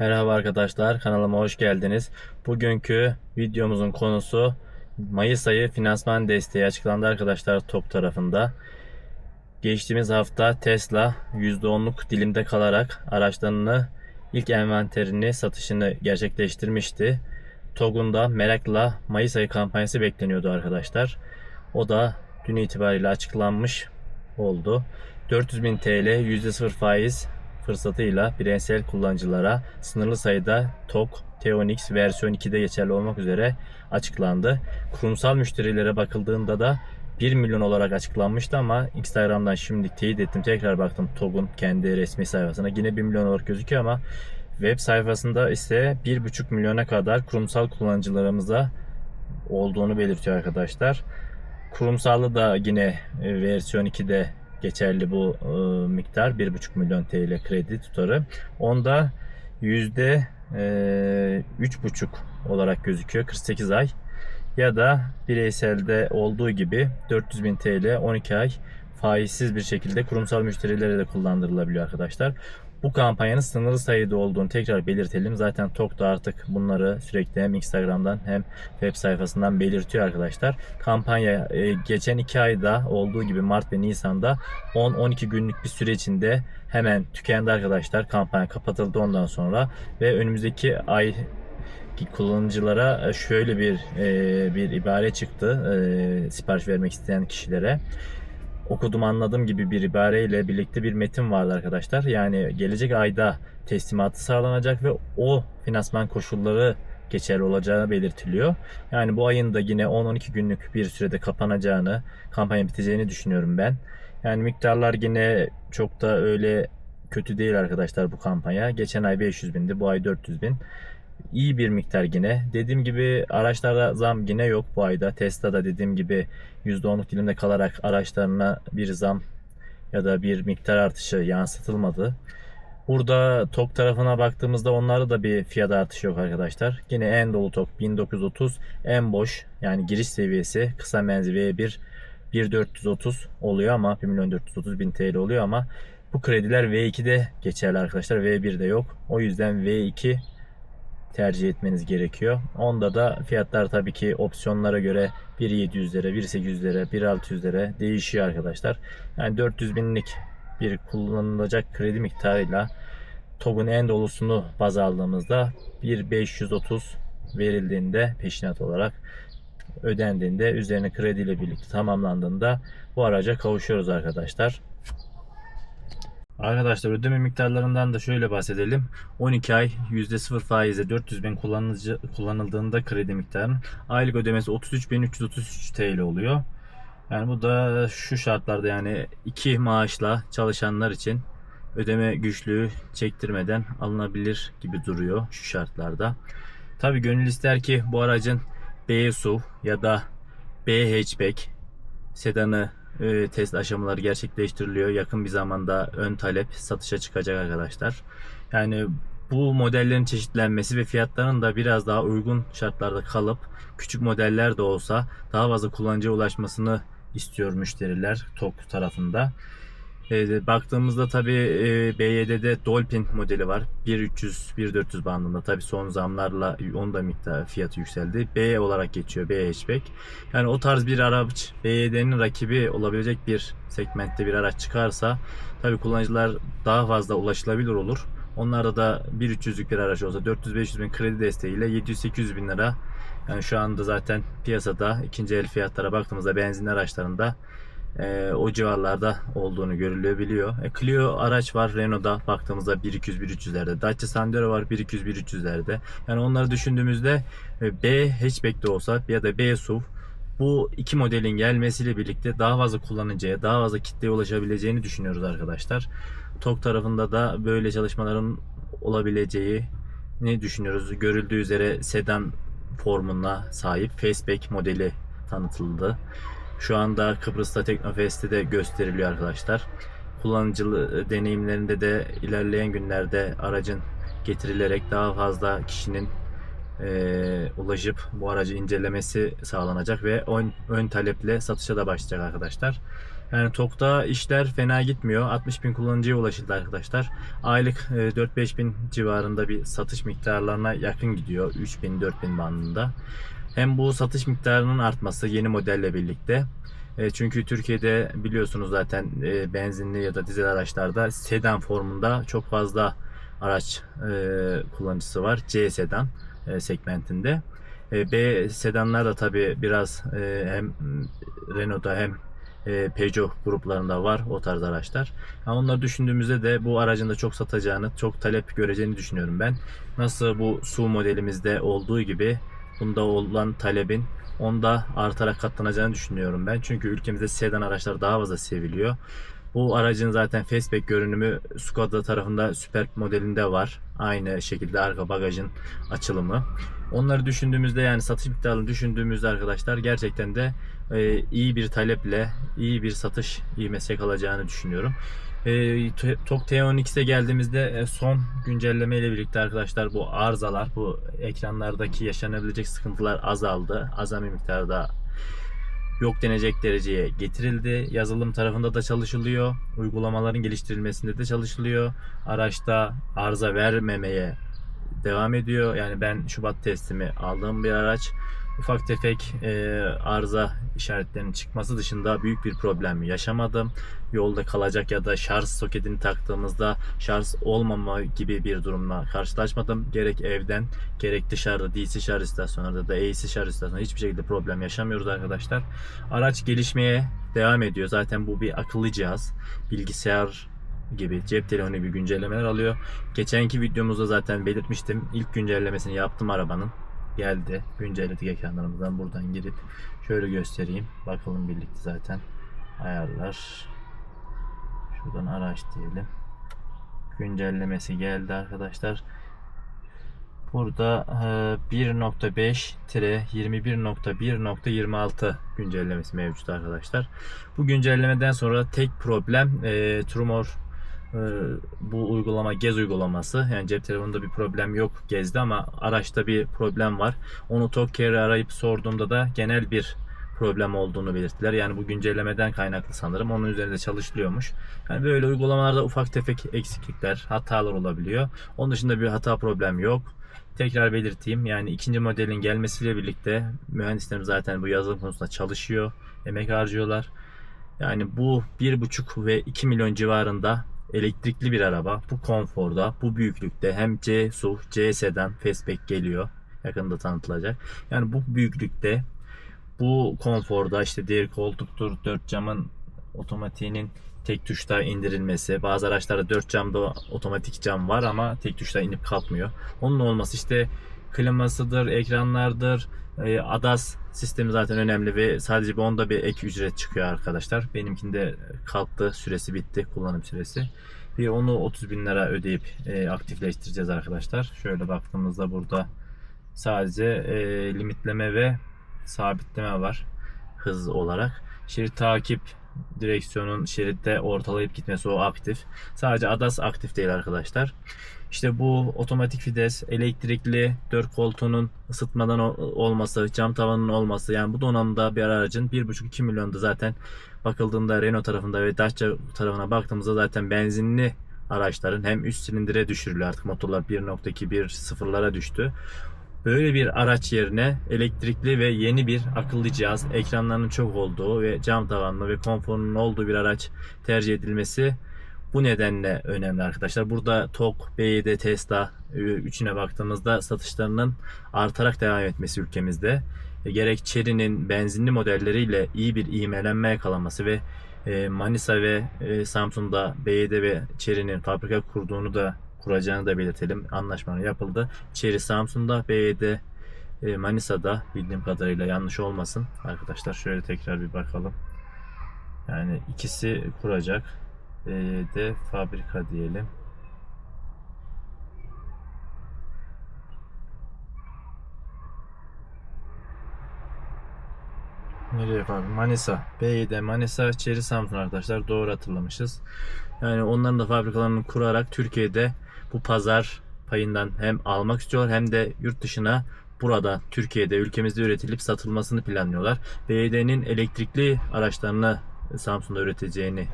Merhaba arkadaşlar, kanalıma hoş geldiniz. Bugünkü videomuzun konusu Mayıs ayı finansman desteği açıklandı arkadaşlar TOP tarafında. Geçtiğimiz hafta Tesla %10'luk dilimde kalarak araçlarını ilk envanterini satışını gerçekleştirmişti. TOG'un da merakla Mayıs ayı kampanyası bekleniyordu arkadaşlar. O da dün itibariyle açıklanmış oldu. 400.000 TL %0 faiz fırsatıyla bireysel kullanıcılara sınırlı sayıda TOG Teonix versiyon 2'de geçerli olmak üzere açıklandı. Kurumsal müşterilere bakıldığında da 1 milyon olarak açıklanmıştı ama Instagram'dan şimdi teyit ettim. Tekrar baktım TOG'un kendi resmi sayfasına. Yine 1 milyon olarak gözüküyor ama web sayfasında ise 1,5 milyona kadar kurumsal kullanıcılarımıza olduğunu belirtiyor arkadaşlar. Kurumsallı da yine e, versiyon 2'de geçerli bu e, miktar 1,5 milyon TL kredi tutarı. Onda yüzde e, 3,5 olarak gözüküyor 48 ay ya da bireyselde olduğu gibi 400 bin TL 12 ay faizsiz bir şekilde kurumsal müşterilere de kullandırılabiliyor arkadaşlar. Bu kampanyanın sınırlı sayıda olduğunu tekrar belirtelim. Zaten TOK da artık bunları sürekli hem Instagram'dan hem web sayfasından belirtiyor arkadaşlar. Kampanya e, geçen 2 ayda olduğu gibi Mart ve Nisan'da 10-12 günlük bir süre içinde hemen tükendi arkadaşlar. Kampanya kapatıldı ondan sonra ve önümüzdeki ay kullanıcılara şöyle bir e, bir ibare çıktı e, sipariş vermek isteyen kişilere okudum anladım gibi bir ibareyle birlikte bir metin vardı arkadaşlar. Yani gelecek ayda teslimatı sağlanacak ve o finansman koşulları geçerli olacağı belirtiliyor. Yani bu ayın da yine 10-12 günlük bir sürede kapanacağını, kampanya biteceğini düşünüyorum ben. Yani miktarlar yine çok da öyle kötü değil arkadaşlar bu kampanya. Geçen ay 500 bindi, bu ay 400 bin. İyi bir miktar yine. Dediğim gibi araçlarda zam yine yok bu ayda. Tesla'da dediğim gibi %10'luk dilimde kalarak araçlarına bir zam ya da bir miktar artışı yansıtılmadı. Burada TOK tarafına baktığımızda onlarda da bir fiyat artışı yok arkadaşlar. Yine en dolu TOK 1930, en boş yani giriş seviyesi kısa menzil V1 1430 oluyor ama 1 milyon 430 bin TL oluyor ama bu krediler V2'de geçerli arkadaşlar. V1'de yok. O yüzden V2 tercih etmeniz gerekiyor. Onda da fiyatlar tabii ki opsiyonlara göre 1.700 lira, 1.800 lira, 1.600 lira değişiyor arkadaşlar. Yani 400 binlik bir kullanılacak kredi miktarıyla TOG'un en dolusunu baz aldığımızda 1.530 verildiğinde peşinat olarak ödendiğinde üzerine krediyle birlikte tamamlandığında bu araca kavuşuyoruz arkadaşlar. Arkadaşlar ödeme miktarlarından da şöyle bahsedelim. 12 ay %0 faizle 400 bin kullanıcı, kullanıldığında kredi miktarının aylık ödemesi 33.333 TL oluyor. Yani bu da şu şartlarda yani iki maaşla çalışanlar için ödeme güçlüğü çektirmeden alınabilir gibi duruyor şu şartlarda. Tabi gönül ister ki bu aracın B SUV ya da B hatchback sedanı e, test aşamaları gerçekleştiriliyor. Yakın bir zamanda ön talep satışa çıkacak arkadaşlar. Yani bu modellerin çeşitlenmesi ve fiyatların da biraz daha uygun şartlarda kalıp küçük modeller de olsa daha fazla kullanıcıya ulaşmasını istiyor müşteriler TOK tarafında. E, baktığımızda tabi e, BYD'de Dolphin modeli var. 1300 1400 bandında tabi son zamlarla onun da miktar fiyatı yükseldi. B olarak geçiyor B hatchback. Yani o tarz bir araç BYD'nin rakibi olabilecek bir segmentte bir araç çıkarsa tabi kullanıcılar daha fazla ulaşılabilir olur. Onlarda da 1.300'lük bir araç olsa 400-500 bin kredi desteğiyle 700-800 bin lira yani şu anda zaten piyasada ikinci el fiyatlara baktığımızda benzinli araçlarında e, o civarlarda olduğunu görülebiliyor. E, Clio araç var Renault'da baktığımızda 1.200-1.300'lerde. Dacia Sandero var 1.200-1.300'lerde. Yani onları düşündüğümüzde e, B hatchback de olsa ya da B SUV bu iki modelin gelmesiyle birlikte daha fazla kullanıcıya, daha fazla kitleye ulaşabileceğini düşünüyoruz arkadaşlar. TOK tarafında da böyle çalışmaların olabileceğini düşünüyoruz. Görüldüğü üzere sedan formuna sahip Fastback modeli tanıtıldı. Şu anda Kıbrıs'ta Teknofest'te de gösteriliyor arkadaşlar. Kullanıcı deneyimlerinde de ilerleyen günlerde aracın getirilerek daha fazla kişinin e, ulaşıp bu aracı incelemesi sağlanacak ve ön, ön taleple satışa da başlayacak arkadaşlar. Yani TOK'ta işler fena gitmiyor. 60 bin kullanıcıya ulaşıldı arkadaşlar. Aylık e, 4-5 bin civarında bir satış miktarlarına yakın gidiyor. 3 bin 4 bin bandında. Hem bu satış miktarının artması yeni modelle birlikte. E, çünkü Türkiye'de biliyorsunuz zaten e, benzinli ya da dizel araçlarda sedan formunda çok fazla araç e, kullanıcısı var. C sedan segmentinde. B sedanlar da tabi biraz hem Renault'da hem Peugeot gruplarında var o tarz araçlar. Ha, onları düşündüğümüzde de bu aracın da çok satacağını, çok talep göreceğini düşünüyorum ben. Nasıl bu SUV modelimizde olduğu gibi bunda olan talebin onda artarak katlanacağını düşünüyorum ben. Çünkü ülkemizde sedan araçlar daha fazla seviliyor. Bu aracın zaten fastback görünümü Skoda tarafında Superb modelinde var. Aynı şekilde arka bagajın açılımı. Onları düşündüğümüzde yani satış miktarını düşündüğümüzde arkadaşlar gerçekten de e, iyi bir taleple iyi bir satış ivmesi kalacağını düşünüyorum. E, T- TOG T10X'e geldiğimizde e, son güncelleme ile birlikte arkadaşlar bu arızalar, bu ekranlardaki yaşanabilecek sıkıntılar azaldı. Azami miktarda yok denecek dereceye getirildi. Yazılım tarafında da çalışılıyor. Uygulamaların geliştirilmesinde de çalışılıyor. Araçta arıza vermemeye devam ediyor. Yani ben Şubat testimi aldığım bir araç. Ufak tefek e, arıza işaretlerinin çıkması dışında büyük bir problem yaşamadım. Yolda kalacak ya da şarj soketini taktığımızda şarj olmama gibi bir durumla karşılaşmadım. Gerek evden gerek dışarıda DC şarj istasyonlarında da AC şarj istasyonlarında hiçbir şekilde problem yaşamıyoruz arkadaşlar. Araç gelişmeye devam ediyor. Zaten bu bir akıllı cihaz. Bilgisayar gibi cep telefonu gibi güncellemeler alıyor. Geçenki videomuzda zaten belirtmiştim. İlk güncellemesini yaptım arabanın. Geldi. Güncelledik ekranlarımızdan. Buradan girip şöyle göstereyim. Bakalım birlikte zaten. Ayarlar. Şuradan araç diyelim. Güncellemesi geldi arkadaşlar. Burada e, 1.5-21.1.26 güncellemesi mevcut arkadaşlar. Bu güncellemeden sonra tek problem e, Trumor e, bu uygulama Gez uygulaması. Yani cep telefonunda bir problem yok Gez'de ama araçta bir problem var. Onu Tokyo'ya arayıp sorduğumda da genel bir problem olduğunu belirttiler. Yani bu güncellemeden kaynaklı sanırım. Onun üzerinde çalışılıyormuş. Yani böyle uygulamalarda ufak tefek eksiklikler, hatalar olabiliyor. Onun dışında bir hata problem yok. Tekrar belirteyim. Yani ikinci modelin gelmesiyle birlikte mühendislerim zaten bu yazılım konusunda çalışıyor. Emek harcıyorlar. Yani bu 1,5 ve 2 milyon civarında elektrikli bir araba. Bu konforda, bu büyüklükte hem C SUV, C sedan, fastback geliyor. Yakında tanıtılacak. Yani bu büyüklükte bu konforda işte diğer koltuktur, dört camın otomatiğinin tek tuşta indirilmesi. Bazı araçlarda dört camda otomatik cam var ama tek tuşta inip kalkmıyor. Onun olması işte klimasıdır, ekranlardır, e, ADAS sistemi zaten önemli ve sadece bir onda bir ek ücret çıkıyor arkadaşlar. Benimkinde kalktı, süresi bitti, kullanım süresi. Bir onu 30 bin lira ödeyip e, aktifleştireceğiz arkadaşlar. Şöyle baktığımızda burada sadece e, limitleme ve sabitleme var hız olarak. Şerit takip direksiyonun şeritte ortalayıp gitmesi o aktif. Sadece ADAS aktif değil arkadaşlar. İşte bu otomatik vites, elektrikli dört koltuğunun ısıtmadan olması, cam tavanın olması yani bu donanımda bir aracın 1,5-2 milyonda zaten bakıldığında Renault tarafında ve Dacia tarafına baktığımızda zaten benzinli araçların hem üst silindire düşürülüyor artık motorlar 1.2 sıfırlara düştü. Böyle bir araç yerine elektrikli ve yeni bir akıllı cihaz, ekranlarının çok olduğu ve cam tavanlı ve konforunun olduğu bir araç tercih edilmesi bu nedenle önemli arkadaşlar. Burada TOG, BYD, Tesla e, üçüne baktığımızda satışlarının artarak devam etmesi ülkemizde. E, Gerek Chery'nin benzinli modelleriyle iyi bir ivmelenme yakalaması ve e, Manisa ve Samsun'da BYD ve Chery'nin fabrika kurduğunu da kuracağını da belirtelim. Anlaşmalar yapıldı. Chery Samsun'da, BYD e, Manisa'da bildiğim kadarıyla yanlış olmasın. Arkadaşlar şöyle tekrar bir bakalım. Yani ikisi kuracak. BYD fabrika diyelim. Nereye fabrika? Manisa. BYD Manisa, Çeri Samsun arkadaşlar. Doğru hatırlamışız. Yani onların da fabrikalarını kurarak Türkiye'de bu pazar payından hem almak istiyorlar hem de yurt dışına burada Türkiye'de ülkemizde üretilip satılmasını planlıyorlar. BYD'nin elektrikli araçlarını Samsun'da üreteceğini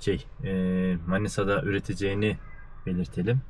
şey e, Manisa'da üreteceğini belirtelim.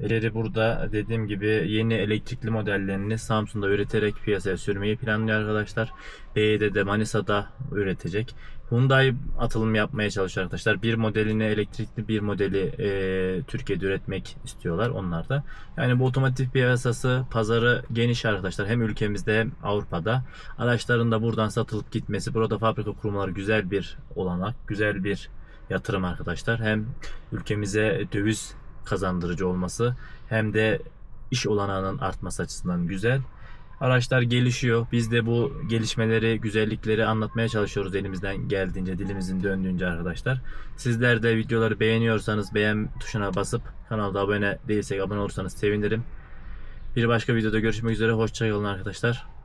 Eleri burada dediğim gibi yeni elektrikli modellerini Samsun'da üreterek piyasaya sürmeyi planlıyor arkadaşlar. BYD de Manisa'da üretecek. Hyundai atılım yapmaya çalışıyor arkadaşlar. Bir modelini elektrikli bir modeli e, Türkiye'de üretmek istiyorlar onlar da. Yani bu otomotiv piyasası pazarı geniş arkadaşlar. Hem ülkemizde hem Avrupa'da. Araçların da buradan satılıp gitmesi, burada fabrika kurmaları güzel bir olanak, güzel bir yatırım arkadaşlar. Hem ülkemize döviz kazandırıcı olması hem de iş olanağının artması açısından güzel. Araçlar gelişiyor. Biz de bu gelişmeleri, güzellikleri anlatmaya çalışıyoruz elimizden geldiğince, dilimizin döndüğünce arkadaşlar. Sizler de videoları beğeniyorsanız beğen tuşuna basıp kanalda abone değilsek abone olursanız sevinirim. Bir başka videoda görüşmek üzere. Hoşçakalın arkadaşlar.